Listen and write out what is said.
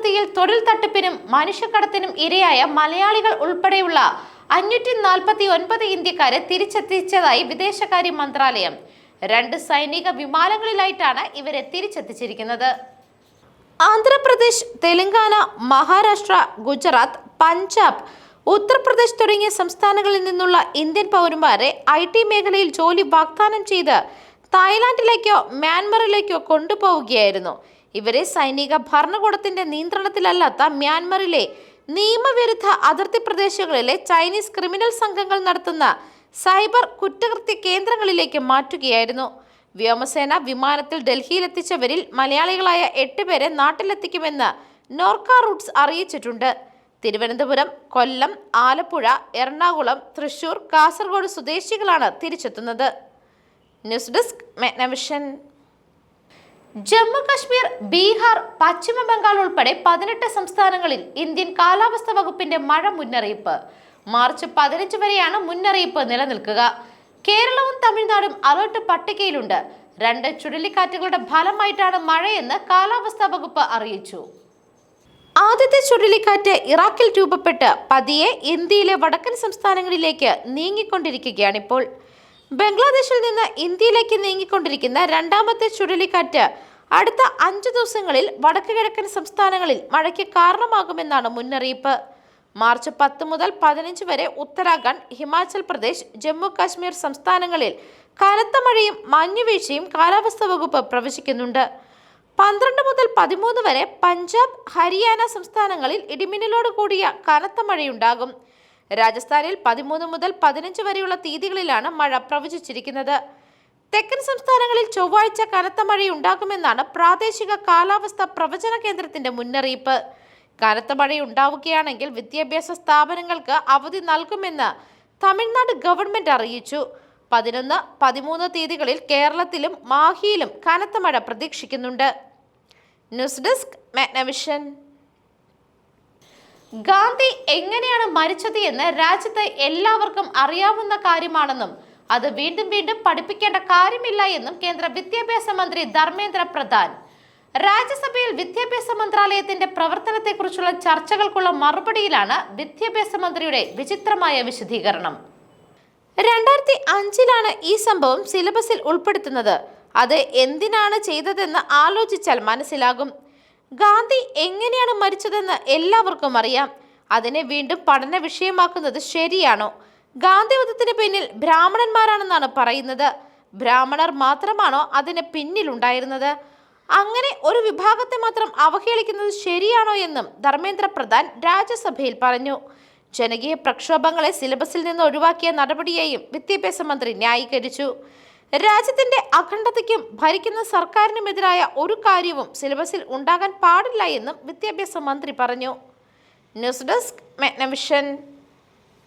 അതിർത്തിയിൽ തൊഴിൽ തട്ടിപ്പിനും മനുഷ്യക്കടത്തിനും ഇരയായ മലയാളികൾ ഉൾപ്പെടെയുള്ള അഞ്ഞൂറ്റി നാൽപ്പത്തി ഒൻപത് ഇന്ത്യക്കാരെ തിരിച്ചെത്തിച്ചതായി വിദേശകാര്യ മന്ത്രാലയം. രണ്ട് സൈനിക വിമാനങ്ങളിലായിട്ടാണ് ഇവരെ തിരിച്ചെത്തിച്ചിരിക്കുന്നത്. ആന്ധ്രാപ്രദേശ് തെലങ്കാന മഹാരാഷ്ട്ര ഗുജറാത്ത് പഞ്ചാബ് ഉത്തർപ്രദേശ് തുടങ്ങിയ സംസ്ഥാനങ്ങളിൽ നിന്നുള്ള ഇന്ത്യൻ പൗരന്മാരെ ഐ ടി മേഖലയിൽ ജോലി വാഗ്ദാനം ചെയ്ത് തായ്ലാന്റിലേക്കോ മ്യാൻമറിലേക്കോ കൊണ്ടുപോവുകയായിരുന്നു. ഇവരെ സൈനിക ഭരണകൂടത്തിന്റെ നിയന്ത്രണത്തിലല്ലാത്ത മ്യാൻമറിലെ നിയമവിരുദ്ധ അതിർത്തി പ്രദേശങ്ങളിലെ ചൈനീസ് ക്രിമിനൽ സംഘങ്ങൾ നടത്തുന്ന സൈബർ കുറ്റകൃത്യ കേന്ദ്രങ്ങളിലേക്ക് മാറ്റുകയായിരുന്നു. വ്യോമസേന വിമാനത്തിൽ ഡൽഹിയിലെത്തിച്ചവരിൽ മലയാളികളായ എട്ട് പേരെ നാട്ടിലെത്തിക്കുമെന്ന് നോർക്ക റൂട്ട്സ് അറിയിച്ചിട്ടുണ്ട്. തിരുവനന്തപുരം കൊല്ലം ആലപ്പുഴ എറണാകുളം തൃശൂർ കാസർഗോഡ് സ്വദേശികളാണ് തിരിച്ചെത്തുന്നത്. News desk Megnavision. Jammu Kashmir Bihar Paschima Bengal ഉൾപ്പെടെ പതിനെട്ട് സംസ്ഥാനങ്ങളിൽ ഇന്ത്യൻ കാലാവസ്ഥാ വകുപ്പിന്റെ മഴ മുന്നറിയിപ്പ്. മാർച്ച് പതിനഞ്ച് വരെയാണ് മുന്നറിയിപ്പ് നിലനിൽക്കുക. കേരളവും തമിഴ്നാടും അലർട്ട് പട്ടികയിലുണ്ട്. രണ്ട് ചുഴലിക്കാറ്റുകളുടെ ഫലമായിട്ടാണ് മഴയെന്ന് കാലാവസ്ഥാ വകുപ്പ് അറിയിച്ചു. ആദ്യത്തെ ചുഴലിക്കാറ്റ് ഇറാഖിൽ രൂപപ്പെട്ട് പതിയെ ഇന്ത്യയിലെ വടക്കൻ സംസ്ഥാനങ്ങളിലേക്ക് നീങ്ങിക്കൊണ്ടിരിക്കുകയാണിപ്പോൾ. ബംഗ്ലാദേശിൽ നിന്ന് ഇന്ത്യയിലേക്ക് നീങ്ങിക്കൊണ്ടിരിക്കുന്ന രണ്ടാമത്തെ ചുഴലിക്കാറ്റ് അടുത്ത അഞ്ച് ദിവസങ്ങളിൽ വടക്ക് കിഴക്കൻ സംസ്ഥാനങ്ങളിൽ മഴയ്ക്ക് കാരണമാകുമെന്നാണ് മുന്നറിയിപ്പ്. മാർച്ച് പത്ത് മുതൽ പതിനഞ്ച് വരെ ഉത്തരാഖണ്ഡ് ഹിമാചൽ പ്രദേശ് ജമ്മു കാശ്മീർ സംസ്ഥാനങ്ങളിൽ കനത്ത മഴയും മഞ്ഞുവീഴ്ചയും കാലാവസ്ഥാ വകുപ്പ് പ്രവചിക്കുന്നുണ്ട്. പന്ത്രണ്ട് മുതൽ പതിമൂന്ന് വരെ പഞ്ചാബ് ഹരിയാന സംസ്ഥാനങ്ങളിൽ ഇടിമിന്നലോട് കൂടിയ കനത്ത മഴയുണ്ടാകും. രാജസ്ഥാനിൽ പതിമൂന്ന് മുതൽ പതിനഞ്ച് വരെയുള്ള തീയതികളിലാണ് മഴ പ്രവചിച്ചിരിക്കുന്നത്. തെക്കൻ സംസ്ഥാനങ്ങളിൽ ചൊവ്വാഴ്ച കനത്ത മഴയുണ്ടാകുമെന്നാണ് പ്രാദേശിക കാലാവസ്ഥാ പ്രവചന കേന്ദ്രത്തിന്റെ മുന്നറിയിപ്പ്. കനത്ത മഴയുണ്ടാവുകയാണെങ്കിൽ വിദ്യാഭ്യാസ സ്ഥാപനങ്ങൾക്ക് അവധി നൽകുമെന്ന് തമിഴ്നാട് ഗവൺമെന്റ് അറിയിച്ചു. പതിനൊന്ന് പതിമൂന്ന് തീയതികളിൽ കേരളത്തിലും മാഹിയിലും കനത്ത മഴ പ്രതീക്ഷിക്കുന്നുണ്ട്. News desk Magnavision. ഗാന്ധി എങ്ങനെയാണ് മരിച്ചത് എന്ന് രാജ്യത്ത് എല്ലാവർക്കും അറിയാവുന്ന കാര്യമാണെന്നും അത് വീണ്ടും വീണ്ടും പഠിപ്പിക്കേണ്ട കാര്യമില്ല എന്നും കേന്ദ്ര വിദ്യാഭ്യാസ മന്ത്രി ധർമ്മേന്ദ്ര പ്രധാൻ. രാജ്യസഭയിൽ വിദ്യാഭ്യാസ മന്ത്രാലയത്തിന്റെ പ്രവർത്തനത്തെക്കുറിച്ചുള്ള ചർച്ചകൾക്കുള്ള മറുപടിയിലാണ് വിദ്യാഭ്യാസ മന്ത്രിയുടെ വിചിത്രമായ വിശദീകരണം. രണ്ടായിരത്തി അഞ്ചിലാണ് ഈ സംഭവം സിലബസിൽ ഉൾപ്പെടുത്തുന്നത്. അത് എന്തിനാണ് ചെയ്തതെന്ന് ആലോചിച്ചാൽ മനസ്സിലാകും. ഗാന്ധി എങ്ങനെയാണ് മരിച്ചതെന്ന് എല്ലാവർക്കും അറിയാം. അതിനെ വീണ്ടും പഠന വിഷയമാക്കുന്നത് ശരിയാണോ? ഗാന്ധിവധത്തിന് പിന്നിൽ ബ്രാഹ്മണന്മാരാണെന്നാണ് പറയുന്നത്. ബ്രാഹ്മണർ മാത്രമാണോ അതിന് പിന്നിലുണ്ടായിരുന്നത്? അങ്ങനെ ഒരു വിഭാഗത്തെ മാത്രം അവഹേളിക്കുന്നത് ശരിയാണോ എന്നും ധർമ്മേന്ദ്ര പ്രധാൻ രാജ്യസഭയിൽ പറഞ്ഞു. ജനകീയ പ്രക്ഷോഭങ്ങളെ സിലബസിൽ നിന്ന് ഒഴിവാക്കിയ നടപടിയെയും വിദ്യാഭ്യാസ മന്ത്രി ന്യായീകരിച്ചു. രാജ്യത്തിന്റെ അഖണ്ഡതയ്ക്കും ഭരിക്കുന്ന സർക്കാരിനുമെതിരായ ഒരു കാര്യവും സിലബസിൽ ഉണ്ടാകാൻ പാടില്ല എന്നും വിദ്യാഭ്യാസ മന്ത്രി പറഞ്ഞു. News desk Megnavision.